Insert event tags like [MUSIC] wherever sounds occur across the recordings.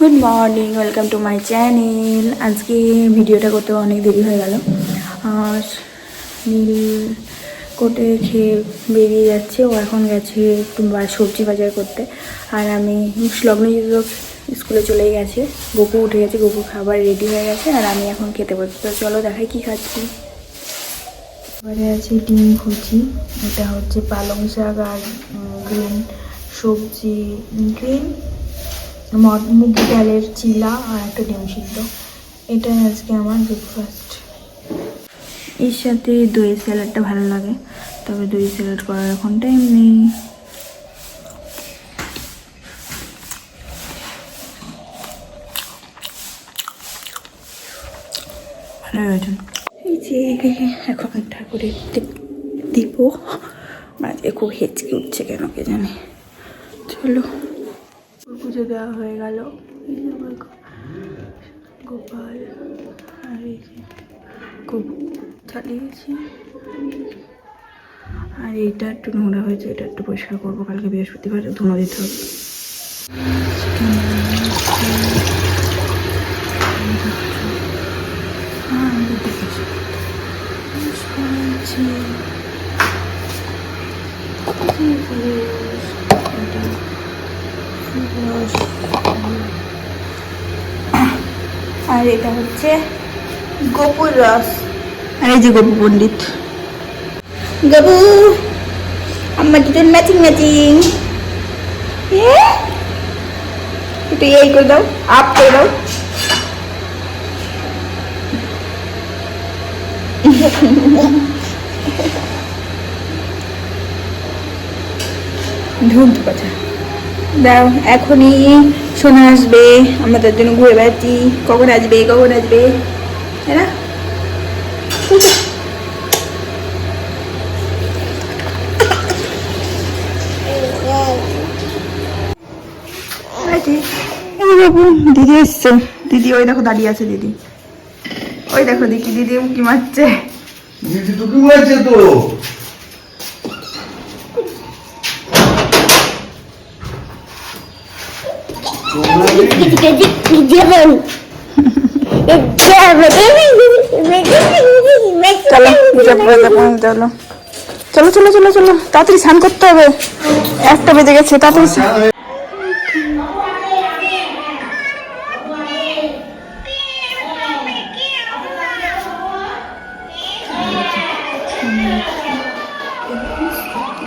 Good morning welcome to my channel আজকে ভিডিওটা করতে অনেক দেরি হয়ে গেল। আর নীল কোটে খেয়ে বেরিয়ে যাচ্ছে। ও এখন গেছে একটু সবজি বাজার করতে। আর আমি লগ্নজিৎ স্কুলে চলে গেছে। গপু উঠে গেছে গপু খাবার রেডি হয়ে গেছে আর আমি এখন খেতে বসছি তো চলো দেখাই কী খাচ্ছি। এবারে আছে ডিম ভুজি, এটা হচ্ছে পালং শাক আর গ্রিন সবজি গ্রিন মুগি ডালের চিলা আর একটা ডিম সিদ্ধ। এটাই আজকে আমার ব্রেকফাস্ট এর সাথে দই স্যালাডটা ভালো লাগে তবে দই স্যালাড করার এখন টাইম নেই। এই যে এখন ঠাকুরের দীপ মাঝে খুব হেঁচকে উঠছে কেন কে জানে। চলো। পুজো দেওয়া হয়ে গেল। গোপাল আর এই যে চালিয়েছি। আর এইটা একটু নোংরা হয়েছে এটা একটু পরিষ্কার করব কালকে বৃহস্পতিবার ধুনো দিতে হবে। হ্যাঁ, আমি দেখেছি। পুষ্পা আছে। কি ফুল? এটা রস। [COUGHS] আর এটা হচ্ছে গোপুর রস। আর এই যে গোপু পণ্ডিত। আমার দুজন ম্যাচিং ম্যাচিং একটু এই করে দাও আপ করে দাও। ধুম কথা দাও, এখনই শোনা আসবে, আমরা তার জন্য ঘুরে বেড়াচ্ছি। কখন আসবে কখন আসবে? দিদি এসছে। দিদি, ওই দেখো দাঁড়িয়ে আছে দিদি। ওই দেখো দেখি দিদি উঁকি মারছে। দিদি টুকি মারছে তো? চলো পূজা করে চলো। চলো চলো চলো চলো তাড়াতাড়ি স্নান করতে হবে। একটা বেজে গেছে তাড়াতাড়ি স্নান-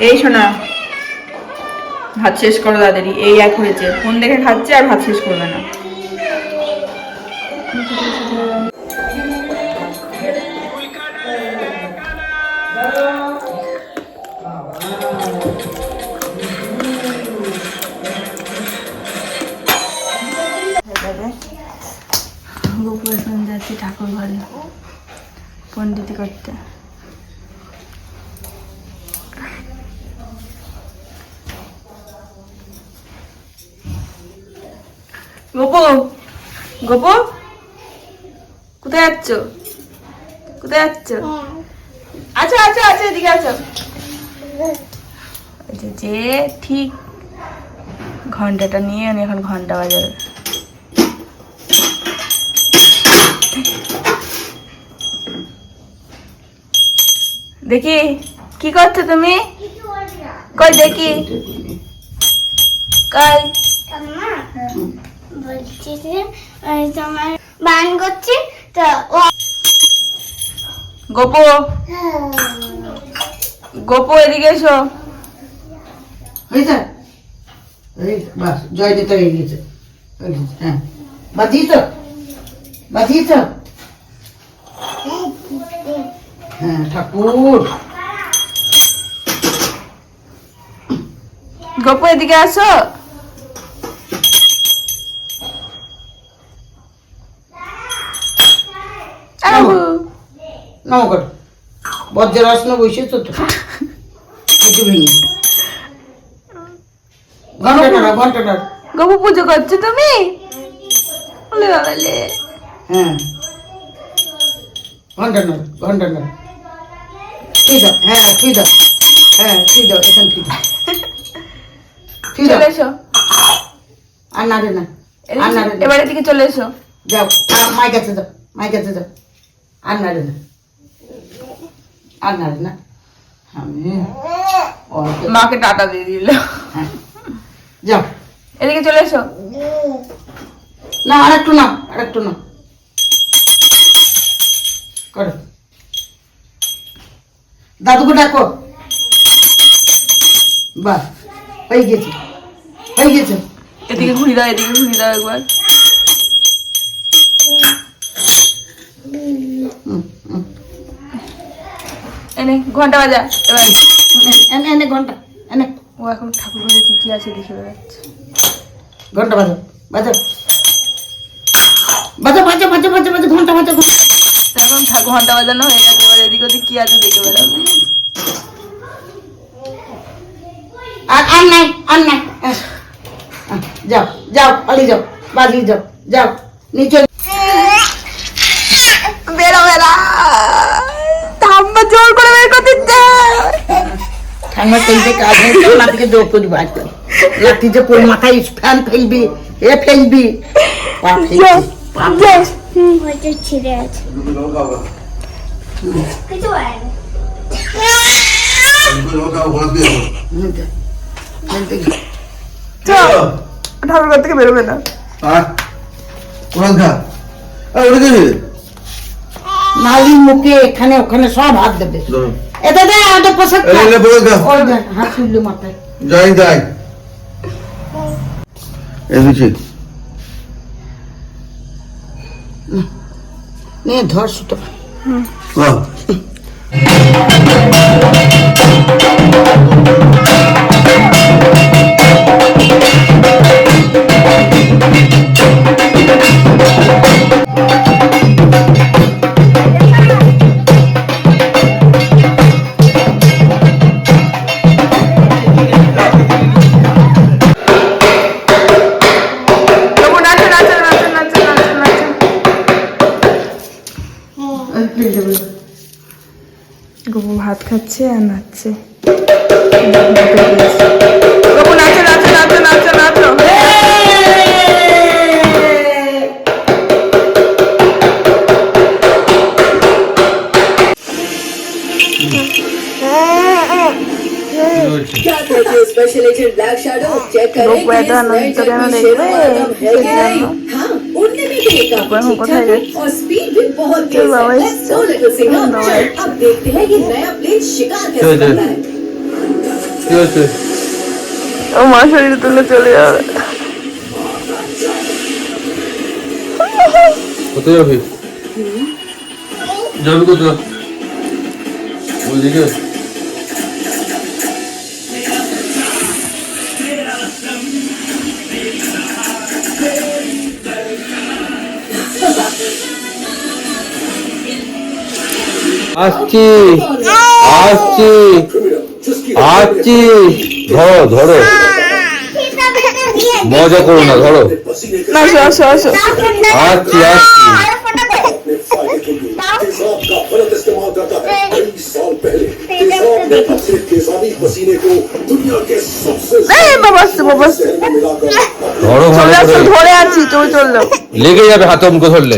এই শোনা ভাত শেষ করো তাড়াতাড়ি। এই এক হয়েছে। ফোন দেখে খাচ্ছে আর ভাত শেষ করবে না। ঠাকুর ঘরে পণ্ডিতি করতে। গোপু গোপু? কোথায় যাচ্ছ? কোথায় যাচ্ছ? আচ্ছা আচ্ছা আচ্ছা এদিকে আছো। ওই যে ঠিক ঘন্টাটা নিয়ে উনি এখন ঘণ্টা বাজাবে। দেখি কি করছ তুমি? কই দেখি? কই? বলছি যে তোমার বান করছি তো ও গোপু গোপু এদিকে এসো। হয়েছে এই বাস জয় দিতে হয়ে গেছে। হ্যাঁ ঠাকুর। গোপু এদিকে আসো। নমস্কার বজ্রের আসন বসেছ তো? একটু ভেঙে ঘণ্টা নাড়া ঘণ্টা নাড়া। গোপু পুজো করছ তুমি? বলে বাবালে হ্যাঁ। ঘণ্টা নাড়া ঘণ্টা নাড়া। থুই দাও? হ্যাঁ থুই দাও? হ্যাঁ থুই দাও? এখান থুই দাও? থুই দাও আর না এদিকে- আর নাড়ে না। এবার এদিকে চলে এসো। যাও মায়ের কাছে যাও মায়ের কাছে যাও আর নাড়ে না। আর নাড়ে না। মাকে টাটা দিয়ে দিল। হ্যাঁ। যাও। এদিকে চলে এসো। না আর একটু না আর একটু না। করো। দাদুকে ডাকো। বাহ হয়ে গেছে। হয়ে গেছে। এদিকে ঘুরি দাও এদিকে ঘুরি দাও একবার। হুম, হুম। এনে ঘণ্টা বাজা এবার এনে- এনে ঘণ্টা এনে। ও এখন ঠাকুর ঘরে কি কি আছে দেখে বেড়াচ্ছে। ঘণ্টা বাজো বাজো। বাজো বাজো বাজো বাজো বাজো ঘণ্টা বাজো ঘণ্টা। তো এখন ঠাকুর ঘণ্টা বাজানো হয়ে গেছে এবার এদিক ওদিক কি আছে দেখে বেড়াবে। আর আর নাই আর নাই। যাও যাও পালিয়ে যাও বাজিয়ে যাও যাও নিচে বেরো বেড়া ঠাম্মা জোর করে বের করতে দিচ্ছে ফেলবে কাজ নেই করি বাড়তে। নাতি যে পুরো মাথায় ফ্যান ফেলবি এ ফেলবি পা ফেলবি পা হয়তো ছিঁড়ে আছে। কিছু হয়। ঠাকুর ঘর থেকে বেরোবে না। দেবে নালি মুখে এখানে ওখানে সব হাত দেবে। এটা দে ওটা পোশাক এই লে বলে ওই দেখ, হাত তুললো মাথায়। যাই যাই। এদিকে নিয়ে ধর সুতো। বাহ গপু ভাত খাচ্ছে আর নাচছে। গপু নাচো নাচো নাচো নাচো নাচো। Special agent black shadow check করে चेक करें लोग कि बैठा इस नए नंतर जग में यहाँ देख शेरों रहे वाला हैं, दम है देख क्या रहे नहीं? हैं। हाँ उड़ने में भी ये काफी ऊपर हमको ठीक ठाक खाएगा। है और स्पीड भी बहुत चल तेज बाबा, है Let's go, little singer. बाबा। अब देखते हैं ये नया प्लेन शिकार चल, कैसे चल। करता है কি হচ্ছে ও মা শরীরে তুলে চলে যাবে কোথায় যাবি যাবি কোথায় ওইদিকে আসছি। আসছি। আসছি। ধরো ধরো। মজা করো না ধরো। আসো আসো আসছি আসছি। ধরে আছি তুই চলল। লেগে যাবে হাত মুখে ধরলে।